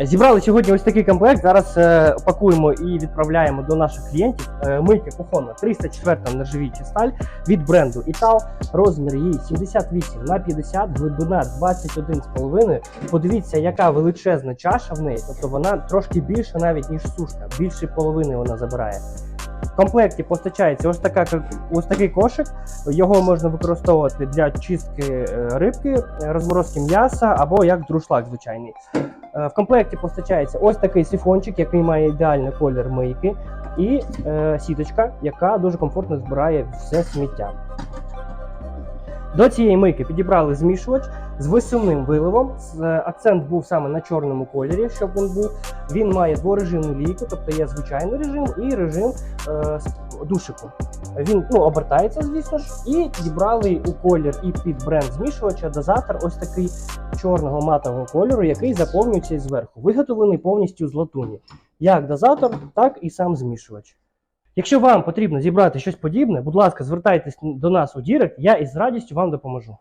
Зібрали сьогодні ось такий комплект. Зараз е, пакуємо і відправляємо до наших клієнтів. Е, мийки кухонна 304 нержавіюча сталь від бренду Італ. Розмір її 78 на 50, глибина 21,5. Подивіться, яка величезна чаша в неї. Тобто вона трошки більша навіть ніж сушка. Більше половини вона забирає. В комплекті постачається ось така ось такий кошик. Його можна використовувати для чистки е, рибки, розморозки м'яса або як друшлак звичайний. Е, В комплекті постачається ось такий сифончик, який має ідеальний колір мийки, і е, сіточка, яка дуже комфортно збирає все сміття. До цієї мийки підібрали змішувач з висувним виливом. Е, Акцент був саме на чорному кольорі, щоб він був. Він має дворежимну лійку, тобто є звичайний режим і режим е, душику. Він ну, обертається, звісно ж, і підібрали у колір і під бренд змішувача дозатор ось такий чорного матового кольору, який заповнюється зверху. Виготовлений повністю з латуні. Як дозатор, так і сам змішувач. Якщо вам потрібно зібрати щось подібне, будь ласка, звертайтесь до нас у Дірект, я із радістю вам допоможу.